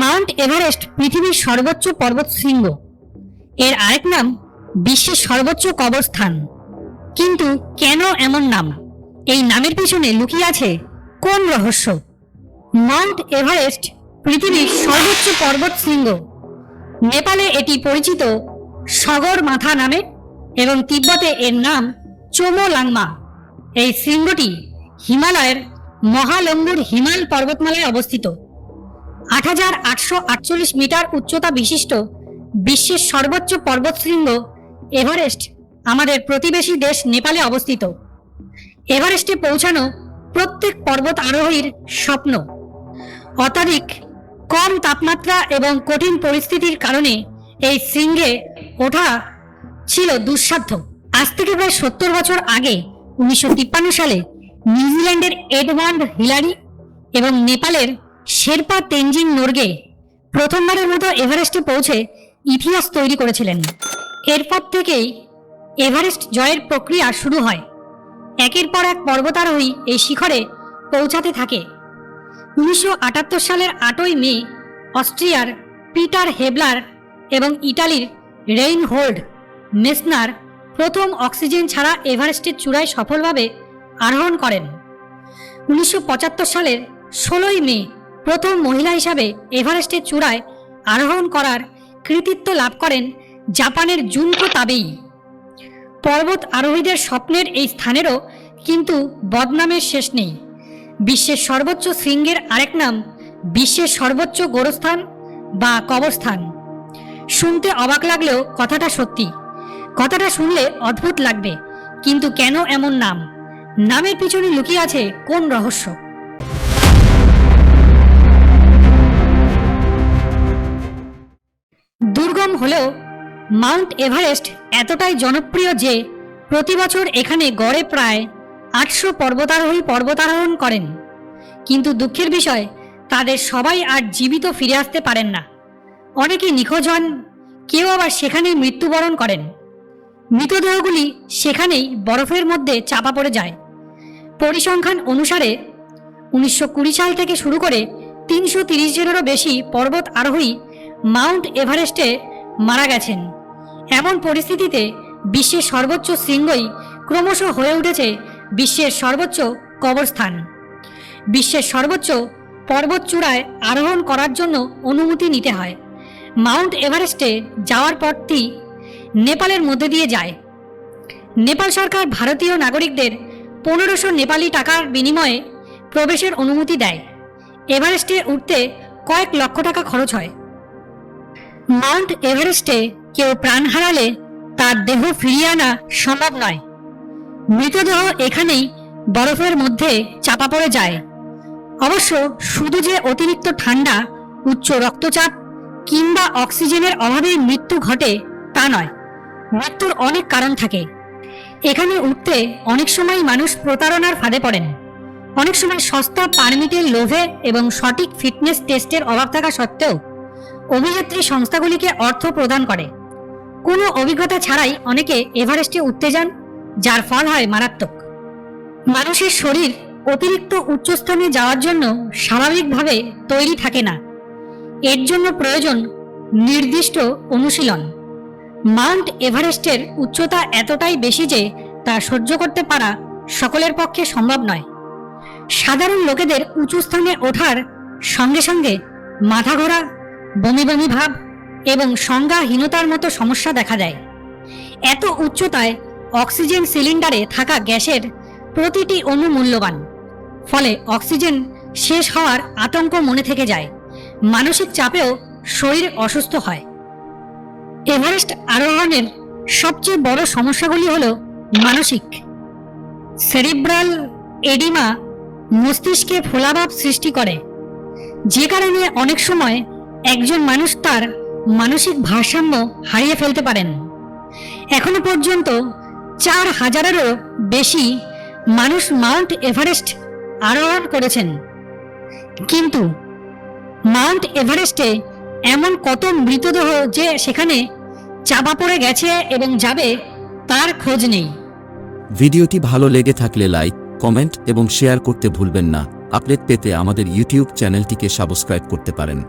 Mount Everest পৃথিবীর সর্বোচ্চ পর্বত শৃঙ্গ। এর আরেক নাম বিশ্বের সর্বোচ্চ কবরস্থান। কিন্তু কেন এমন নাম? এই নামের পিছনে লুকিয়ে আছে কোন রহস্য? মাউন্ট এভারেস্ট পৃথিবীর সর্বোচ্চ পর্বত শৃঙ্গ। নেপালে এটি পরিচিত সগর মাথা নামে এবং তিব্বতে এর নাম চোমো লাংমা এই শৃঙ্গটি হিমালয়ের মহালঙ্গুর হিমাল পর্বতমালায় অবস্থিত। আট হাজার আটশো আটচল্লিশ মিটার উচ্চতা বিশিষ্ট, বিশ্বের সর্বোচ্চ পর্বতশৃঙ্গ এভারেস্ট আমাদের প্রতিবেশী দেশ নেপালে অবস্থিত। এভারেস্টে পৌঁছানো প্রত্যেক পর্বত আরোহীর স্বপ্ন। অত্যাধিক কম তাপমাত্রা এবং কঠিন পরিস্থিতির কারণে এই শৃঙ্গে ওঠা ছিল দুঃসাধ্য। আজ থেকে প্রায় সত্তর বছর আগে উনিশশো তিপ্পান্ন সালে নিউজিল্যান্ডের এডওয়ার্ড হিলারি এবং নেপালের শেরপা তেনজিং নোরগে প্রথমবারের মতো এভারেস্টে পৌঁছে ইতিহাস তৈরি করেছিলেন। এরপর থেকেই এভারেস্ট জয়ের প্রক্রিয়া শুরু হয়। একের পর এক পর্বতারোহী এই শিখরে পৌঁছাতে থাকে। উনিশশো আটাত্তর সালের আটই মে অস্ট্রিয়ার পিটার হেবলার এবং ইটালির রেইনহোল্ড মেসনার প্রথম অক্সিজেন ছাড়া এভারেস্টের চূড়ায় সফলভাবে আরোহণ করেন। উনিশশো পঁচাত্তর সালের ষোলোই মে প্রথম মহিলা হিসাবে এভারেস্টের চূড়ায় আরোহণ করার কৃতিত্ব লাভ করেন জাপানের জুনকো তাবেই। পর্বত আরোহীদের স্বপ্নের এই স্থানেরও কিন্তু বদনামের শেষ নেই। বিশ্বের সর্বোচ্চ শৃঙ্গের আরেক নাম বিশ্বের সর্বোচ্চ গোরস্থান বা কবরস্থান। শুনতে অবাক লাগলেও কথাটা সত্যি। কথাটা শুনলে অদ্ভুত লাগবে, কিন্তু কেন এমন নাম? নামের পিছনে লুকিয়ে আছে কোন রহস্য? দুর্গম হলেও মাউন্ট এভারেস্ট এতটাই জনপ্রিয় যে প্রতি বছর এখানে গড়ে প্রায় আটশো পর্বতারোহী পর্বতারোহণ করেন। কিন্তু দুঃখের বিষয়, তাদের সবাই আর জীবিত ফিরে আসতে পারেন না। অনেকে নিখোঁজ হন, কেউ আবার সেখানেই মৃত্যুবরণ করেন। মৃতদেহগুলি সেখানেই বরফের মধ্যে চাপা পড়ে যায়। পরিসংখ্যান অনুসারে উনিশশো কুড়ি সাল থেকে শুরু করে তিনশো তিরিশ জনেরও বেশি পর্বত আরোহী মাউন্ট এভারেস্টে মারা গেছেন। এমন পরিস্থিতিতে বিশ্বের সর্বোচ্চ শৃঙ্গই ক্রমশ হয়ে উঠেছে বিশ্বের সর্বোচ্চ কবরস্থান। বিশ্বের সর্বোচ্চ পর্বত চূড়ায় আরোহণ করার জন্য অনুমতি নিতে হয়। মাউন্ট এভারেস্টে যাওয়ার পথটি নেপালের মধ্যে দিয়ে যায়। নেপাল সরকার ভারতীয় নাগরিকদের পনেরোশো নেপালি টাকার বিনিময়ে প্রবেশের অনুমতি দেয়। এভারেস্টে উঠতে কয়েক লক্ষ টাকা খরচ হয়। মাউন্ট এভারেস্টে কেউ প্রাণ হারালে তার দেহ ফিরিয়ে আনা সম্ভব নয়। মৃতদেহ এখানেই বরফের মধ্যে চাপা পড়ে যায়। অবশ্য শুধু যে অতিরিক্ত ঠান্ডা, উচ্চ রক্তচাপ কিংবা অক্সিজেনের অভাবে মৃত্যু ঘটে তা নয়, মৃত্যুর অনেক কারণ থাকে। এখানে উঠতে অনেক সময় মানুষ প্রতারণার ফাঁদে পড়েন। অনেক সময় সস্তা পারমিটের লোভে এবং সঠিক ফিটনেস টেস্টের অভাব থাকা সত্ত্বেও অভিযাত্রী সংস্থাগুলিকে অর্থ প্রদান করে। কোনো অভিজ্ঞতা ছাড়াই অনেকে এভারেস্টে উঠতে যান, যার ফল হয় মারাত্মক। মানুষের শরীর অতিরিক্ত উচ্চস্থানে যাওয়ার জন্য স্বাভাবিকভাবে তৈরি থাকে না। এর জন্য প্রয়োজন নির্দিষ্ট অনুশীলন। মাউন্ট এভারেস্টের উচ্চতা এতটাই বেশি যে তা সহ্য করতে পারা সকলের পক্ষে সম্ভব নয়। সাধারণ লোকেদের উঁচু স্থানে ওঠার সঙ্গে সঙ্গে মাথা ঘোরা বমি বমি ভাব এবং সংজ্ঞাহীনতার মতো সমস্যা দেখা দেয়। এত উচ্চতায় অক্সিজেন সিলিন্ডারে থাকা গ্যাসের প্রতিটি অণু মূল্যবান, ফলে অক্সিজেন শেষ হওয়ার আতঙ্ক মনে থেকে যায়, মানসিক চাপেও শরীর অসুস্থ হয়। এভারেস্ট আরোহণের সবচেয়ে বড় সমস্যাগুলি হল মানসিক। সেরিব্রাল এডিমা মস্তিষ্কে ফোলাভাব সৃষ্টি করে, যে কারণে অনেক সময় একজন মানুষ তার মানসিক ভারসাম্য হারিয়ে ফেলতে পারেন। এখনও পর্যন্ত চার হাজারেরও বেশি মানুষ মাউন্ট এভারেস্ট আরোহণ করেছেন। কিন্তু মাউন্ট এভারেস্টে এমন কত মৃতদেহ যে সেখানে চাপা পড়ে গেছে এবং যাবে তার খোঁজ নেই। ভিডিওটি ভালো লেগে থাকলে লাইক, কমেন্ট এবং শেয়ার করতে ভুলবেন না। আপডেট পেতে আমাদের ইউটিউব চ্যানেলটিকে সাবস্ক্রাইব করতে পারেন।